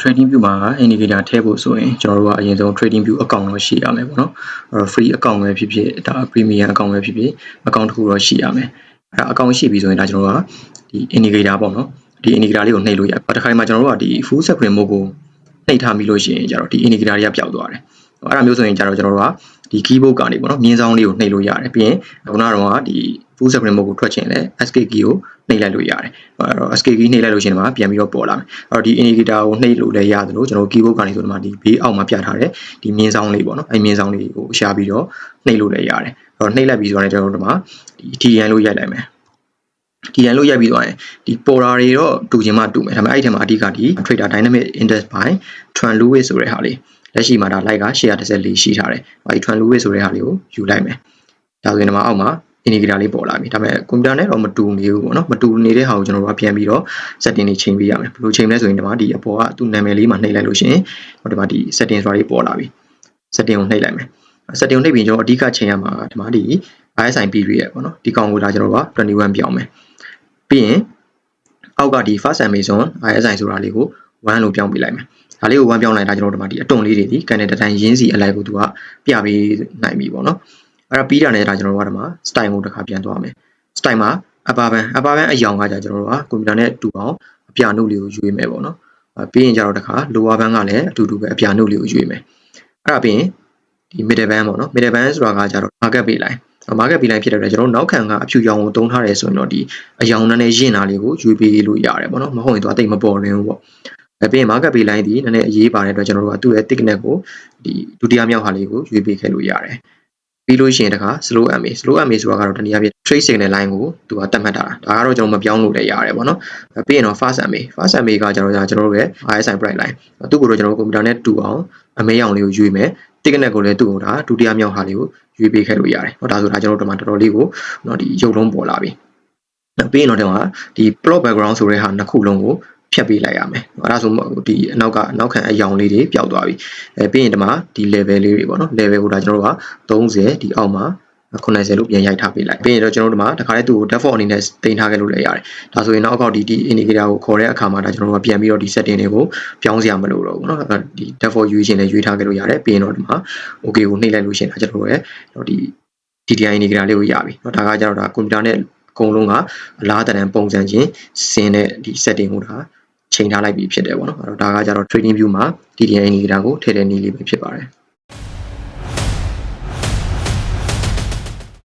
trading view မှာ indicator ထည့်ဖို့ဆိုရင်ကျွန်တော်တို့ကအရင်ဆုံး trading view account တော့ရှိရမယ်ပေါ့နော်အဲ့တော့ free account ပဲဖြစ်ဖြစ်ဒါ premium account ပဲဖြစ်ဖြစ် account တစ်ခုတော့ရှိရမယ်အဲ့ဒါ account ရှိပြီဆိုရင်ဒါကျွန်တော်တို့ကဒီ indicator ပေါ့နော်ဒီ indicator လေးကိုနှိပ်လို့ရတခါဒီမှာကျွန်တော်တို့ကဒီ full screen mode ကိုနှိပ်ထားပြီးလို့ရှိရင်ကျတော့ဒီ indicator တွေကပျောက်သွားတယ်အဲ့ဒါမျိုးဆိုရင်ကျတော့ကျွန်တော်တို့က ဒီ keyboard ကနေပေါ့နော်မြင်းဆောင်လေးကိုနှိပ်လို့ရတယ်ပြီးရင်ခုနကတော့ဒီ full screen mode ကိုထွက်ချင်လဲ escape key ကိုနှိပ်လိုက်လို့ရတယ်အဲ့တော့ escape key နှိပ်လိုက်လို့ရှိရင်ဒီမှာပြန်ပြီးတော့ပေါ်လာမယ်အဲ့တော့ဒီ indicator ကိုနှိပ်လို့လည်းရတယ်လို့ကျွန်တော် keyboard ကနေဆိုဒီမှာဒီဘေးအောက်မှာပြထားတဲ့ဒီမြင်းဆောင်လေးပေါ့နော်အဲ့မြင်းဆောင်လေးကိုရှာပြီးတော့နှိပ်လို့လည်းရတယ်အဲ့တော့နှိပ်လိုက်ပြီးဆိုတော့ကျွန်တော်တို့ဒီမှာဒီ TN လို့ရိုက်လိုက်မယ်ဒီရန်လို့ရိုက်ပြီးသွားရင်ဒီ polar တွေတော့တူချင်မှတူမယ်ဒါပေမဲ့အဲ့ဒီထဲမှာအဓိကဒီ trader dynamic index by tran lewis ဆိုတဲ့ဟာလေး လက်ရှိမှာဒါ like က114ရှိထားတယ်အဲ့ဒီ tran lewis ဆိုတဲ့ဟာလေးကိုယူလိုက်မယ်ဒါဆိုရင်ဒီမှာအောက်မှာ indicator လေးပေါ်လာပြီဒါပေမဲ့ကွန်ပျူတာနဲ့တော့မတူနေဘူးပေါ့နော်မတူနေတဲ့ဟာကိုကျွန်တော်တို့ကပြန်ပြီးတော့ setting တွေချိန်ပေးရမယ်ဘယ်လိုချိန်လဲဆိုရင်ဒီမှာဒီအပေါ်ကသူ့နာမည်လေးမှာနှိပ်လိုက်လို့ရှိရင်ဒီမှာဒီ setting ဆိုတာလေးပေါ်လာပြီ setting ကိုနှိပ်လိုက်မယ် setting ကိုနှိပ်ပြီးကျွန်တော်အဓိကချိန်ရမှာဒီမှာဒီ ISI period ပေါ့နော်ဒီကောင်ကိုဒါကျွန်တော်က21ပြောင်းမယ်ပြီးရင်အောက်ကဒီ first Amazon ISI ဆိုတာလေးကို1လို့ပြောင်းပေးလိုက်မယ် ဒါလေးကို1ပြောင်းလိုက်တာကျွန်တော်တို့ဒီမှာဒီအတွန်လေးတွေဒီကန်တဲ့တိုင်းရင်းစီအလိုက်ကိုသူကပြပေးနိုင်ပြီပေါ့နော်အဲ့ဒါပြီးတာနဲ့ဒါကျွန်တော်တို့ကဒီမှာ style ကိုတစ်ခါပြန်သွားမယ် style မှာ upper band upper band အယောင်ကကြာကျွန်တော်တို့ကကွန်ပျူတာနဲ့တူအောင်အပြနုလေးကိုရွေးမယ်ပေါ့နော်ပြီးရင်ကျတော့တခါ lower band ကလည်းအတူတူပဲအပြနုလေးကိုရွေးမယ်အဲ့ဒါပြီးရင်ဒီ middle band ပေါ့နော် middle band ဆိုတာကကျတော့ market pay line market pay line ဖြစ်တဲ့အတွက်ကျွန်တော်တို့နောက်ခံကအဖြူရောင်ကိုတုံးထားတယ်ဆိုရင်တော့ဒီအယောင်နဲ့ရင့်တာလေးကိုရွေးပေးလို့ရတယ်ပေါ့နော်မဟုတ်ရင်တော့အသိမပေါ်ရင်းဘူးပေါ့အဲ ပြီးရင် market pay line ဒီနည်းနည်းအရေးပါတဲ့အတွက်ကျွန်တော်တို့ကသူ့ရဲ့ thickness ကိုဒီဒုတိယမြောက်ဟာလေးကိုရွေးပေးခဲ့လို့ရတယ်ပြီးလို့ရှိရင်တခါ slow MA slow MA ဆိုတာကတော့တနည်းအားဖြင့် trade signal line ကိုသူကတတ်မှတ်တာဒါကတော့ကျွန်တော်မပြောင်းလို့လည်းရတယ်ပေါ့နော်ပြီးရင်တော့ fast MA fast MA ကကျွန်တော်ကျွန်တော်တို့ရဲ့ RSI bright line သူ့ကိုတော့ကျွန်တော်ကွန်ပျူတာနဲ့တူအောင်အမဲရောင်လေးကိုရွေးမယ် ticket ကိုလည်းသူ့ကိုဒါဒုတိယမြောက်ဟာလေးကိုရွေးပေးခဲ့လို့ရတယ်။ဟောဒါဆိုဒါကျွန်တော်တို့ဒီမှာတော်တော်လေးကိုတော့ဒီရုပ်လုံးပေါ်လာပြီ။ပြီးရင်တော့ဒီမှာဒီ plot background ဆိုတဲ့ဟာနှစ်ခုလုံးကို ဖြတ်ပေးလိုက်ရမယ်။အဲဒါဆိုဒီအနောက်ကအနောက်ခံအယောင်လေးတွေပျောက်သွားပြီ။အဲပြီးရင်ဒီမှာဒီ level လေးတွေပေါ့နော် level ကိုဒါကျွန်တော်တို့က30ဒီအောက်မှာ90လို့ပြန်ရိုက်ထားပေးလိုက်ပြီးရင်တော့ကျွန်တော်တို့ဒီမှာတခါတည်းသူ့ကို default အနေနဲ့တင်ထားခဲ့လို့လည်းရတယ်ဒါဆိုရင်နောက်အကောက်ဒီဒီ indicator ကိုခေါ်တဲ့အခါမှာဒါကျွန်တော်တို့ကပြန်ပြီးတော့ဒီ setting တွေကိုပြောင်းစရာမလိုတော့ဘူးเนาะဒီ default ရွေးခြင်းလည်းရွေးထားခဲ့လို့ရတယ်ပြီးရင်တော့ဒီမှာ okay ကိုနှိပ်လိုက်လို့ရှိရင်ဒါကျွန်တော်တို့ရဲ့ဒီ DDI indicator လေးကိုရပြီเนาะဒါကကျတော့ဒါကွန်ပျူတာနဲ့အကုန်လုံးကအလားတန်ပုံစံချင်းစင်းတဲ့ဒီ setting ကိုဒါ ချိန်ထားလိုက်ပြီဖြစ်တယ်ပေါ့နော်အဲ့တော့ဒါကကျတော့ trading view မှာ DDI indicator ကိုထည့်တဲ့နည်းလေးပဲဖြစ်ပါတယ်